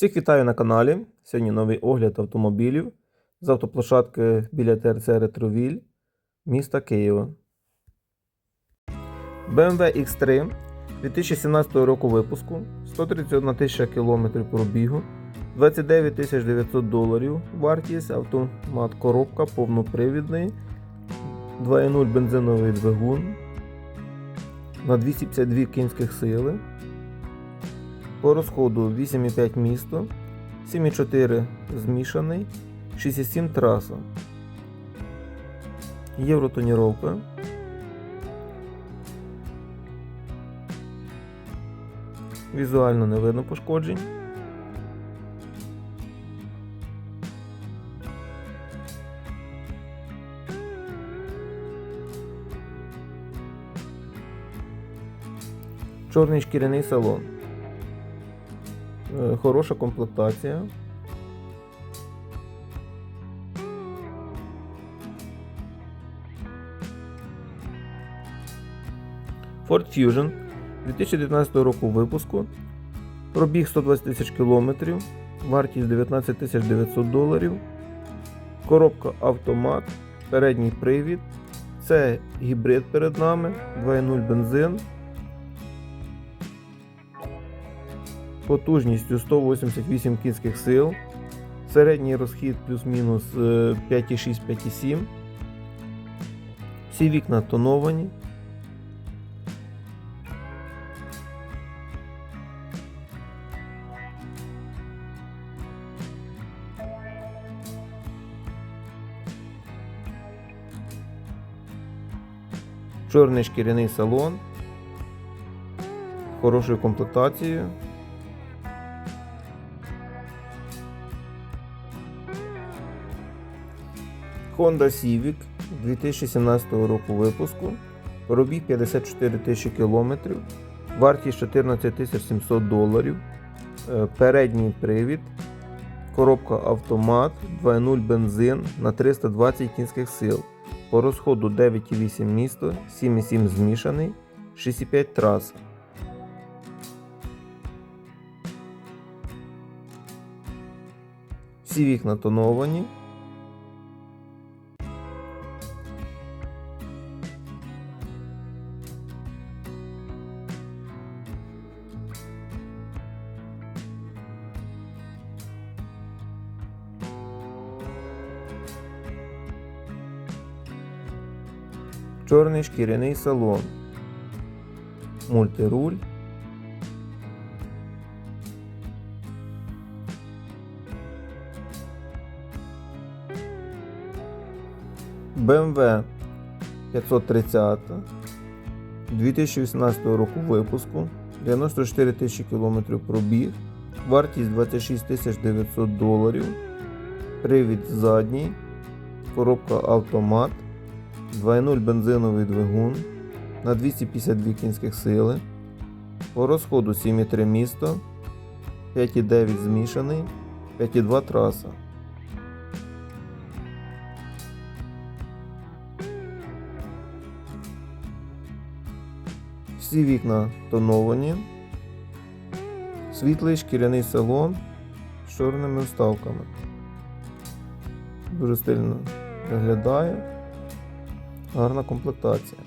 Всіх вітаю на каналі. Сьогодні новий огляд автомобілів з автоплощадки біля ТРЦ Ретровіль міста Києва. BMW X3 2017 року випуску, 131 тисяча кілометрів пробігу, 29 900 доларів вартість, автомат коробка повнопривідний, 2.0 бензиновий двигун на 252 кінських сили. По розходу 8,5 місто, 7,4 змішаний, 6,7 траса. Євротоніровка. Візуально не видно пошкоджень. Чорний шкіряний салон. Е, Хороша комплектація. Ford Fusion 2019 року випуску. Пробіг 120 тисяч кілометрів, вартість 19 тисяч 900 доларів. Коробка автомат, передній привід. Це гібрид перед нами, 2.0 бензин. Потужністю 188 кінських сил, середній розхід плюс-мінус е, 5,6-5,7. Всі вікна тоновані. Чорний шкіряний салон. Хорошою комплектацією. Honda Civic 2017 року випуску. Пробіг 54 тисячі кілометрів, вартість 14 тисяч 700 доларів. Е, Передній привід, коробка автомат, 2.0 бензин на 320 кінських сил. По розходу 9,8 місто, 7,7 змішаний, 6,5 траса. Всі вікна тоновані. Чорний шкіряний салон. Мультируль. BMW 530 2018 року випуску. 94 тисячі кілометрів пробіг. Вартість 26 тисяч 900 доларів. Привід задній. Коробка автомат. 2.0 бензиновий двигун на 252 кінських сили. По розходу 7,3 місто, 5,9 змішаний, 5,2 траса. Всі вікна тоновані. Світлий шкіряний салон з чорними вставками. Дуже стильно виглядає. Гарна комплектація.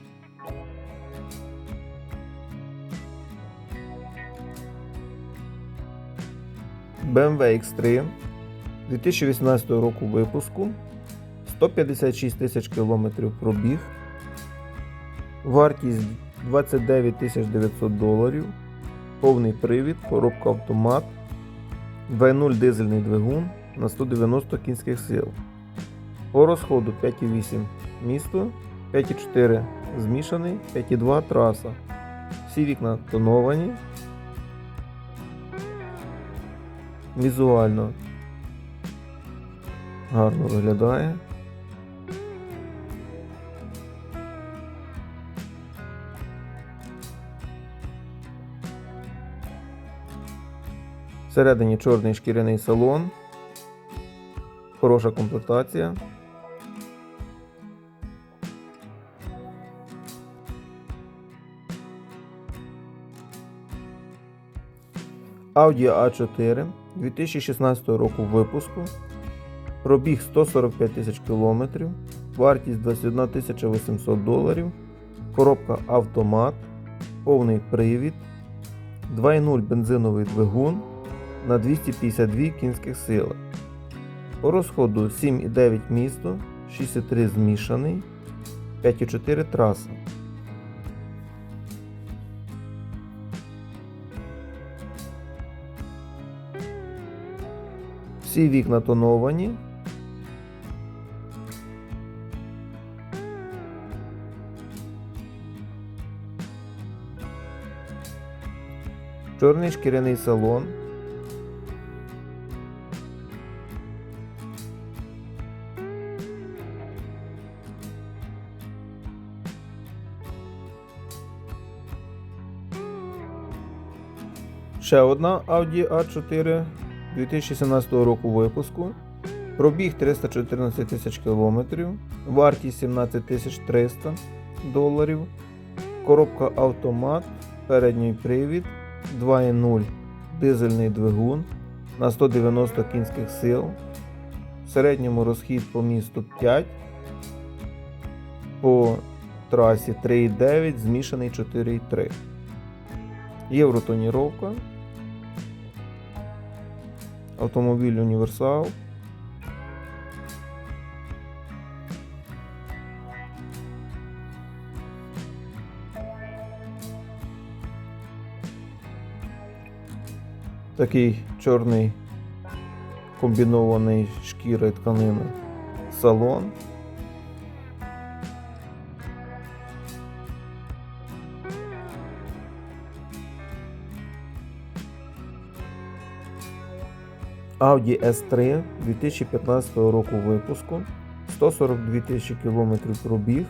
BMW X3 2018 року випуску. 156 тисяч кілометрів пробіг. Вартість 29 тисяч 900 доларів. Повний привід, коробка автомат. 2.0 дизельний двигун на 190 кінських сил. По розходу 5,8 місто, 5,4 змішаний, 5,2 траса. Всі вікна тоновані. Візуально гарно виглядає. Всередині чорний шкіряний салон. Хороша комплектація. Audi A4 2016 року випуску. Пробіг 145 тисяч кілометрів, вартість 21 тисяча 800 доларів, коробка автомат, повний привід, 2.0 бензиновий двигун на 252 кінських сили. По розходу 7,9 місто, 6,3 змішаний, 5,4 траса. Всі вікна тоновані. Чорний шкіряний салон. Ще одна Audi A4 2017 року випуску. Пробіг 314 тисяч кілометрів, вартість 17 тисяч 300 доларів. Коробка автомат, передній привід, 2.0 дизельний двигун на 190 кінських сил. В середньому розхід по місту 5, по трасі 3,9, змішаний 4,3. Євротоніровка. Автомобіль універсал. Такий чорний комбінований шкіри тканини салон. Audi S3 2015 року випуску, 142 тисячі кілометрів пробіг,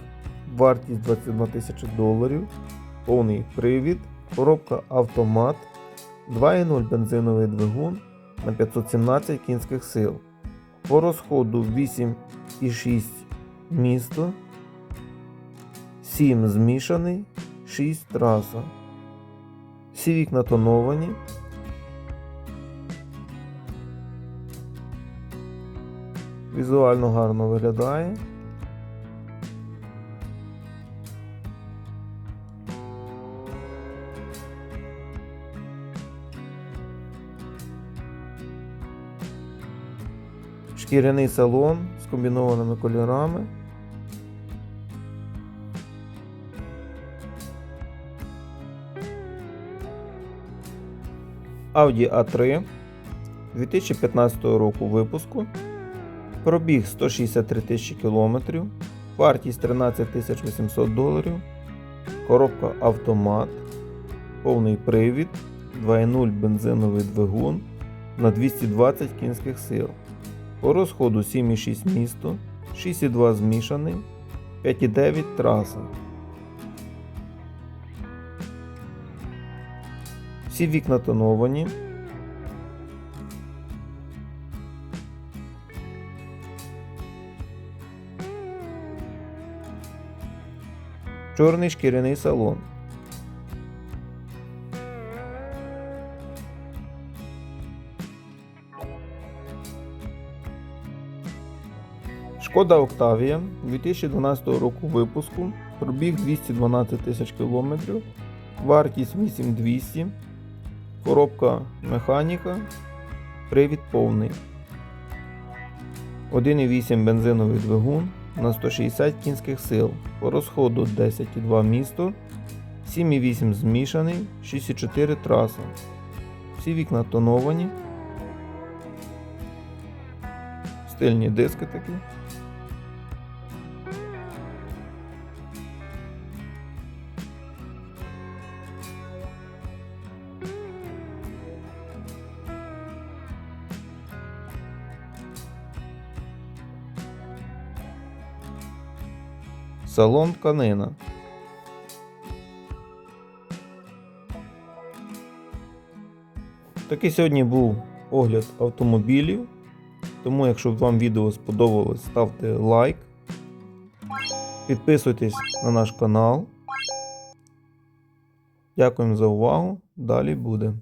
вартість 21 тисяча доларів, повний привід, коробка автомат, 2.0 бензиновий двигун на 517 кінських сил. По розходу 8,6 місто, 7 змішаний, 6 траса. Всі вікна тоновані. Візуально гарно виглядає. Шкіряний салон з комбінованими кольорами. Audi A3 2015 року випуску. Пробіг 163 тисячі кілометрів, вартість 13 800 доларів, коробка автомат, повний привід, 2.0 бензиновий двигун на 220 кінських сил. По розходу 7,6 місто, 6,2 змішаний, 5,9 траса. Всі вікна тоновані. Чорний шкіряний салон. Шкода Октавія 2012 року випуску. Пробіг 212 тисяч кілометрів. Вартість 8200. Коробка механіка. Привід повний. 1,8 бензиновий двигун на 160 кінських сил. По розходу 10,2 місто, 7,8 змішаний, 6,4 траса. Всі вікна тоновані. Стильні диски такі. Салон тканина. Такий сьогодні був огляд автомобілів. Тому, якщо вам відео сподобалось, ставте лайк. Підписуйтесь на наш канал. Дякуємо за увагу. Далі буде.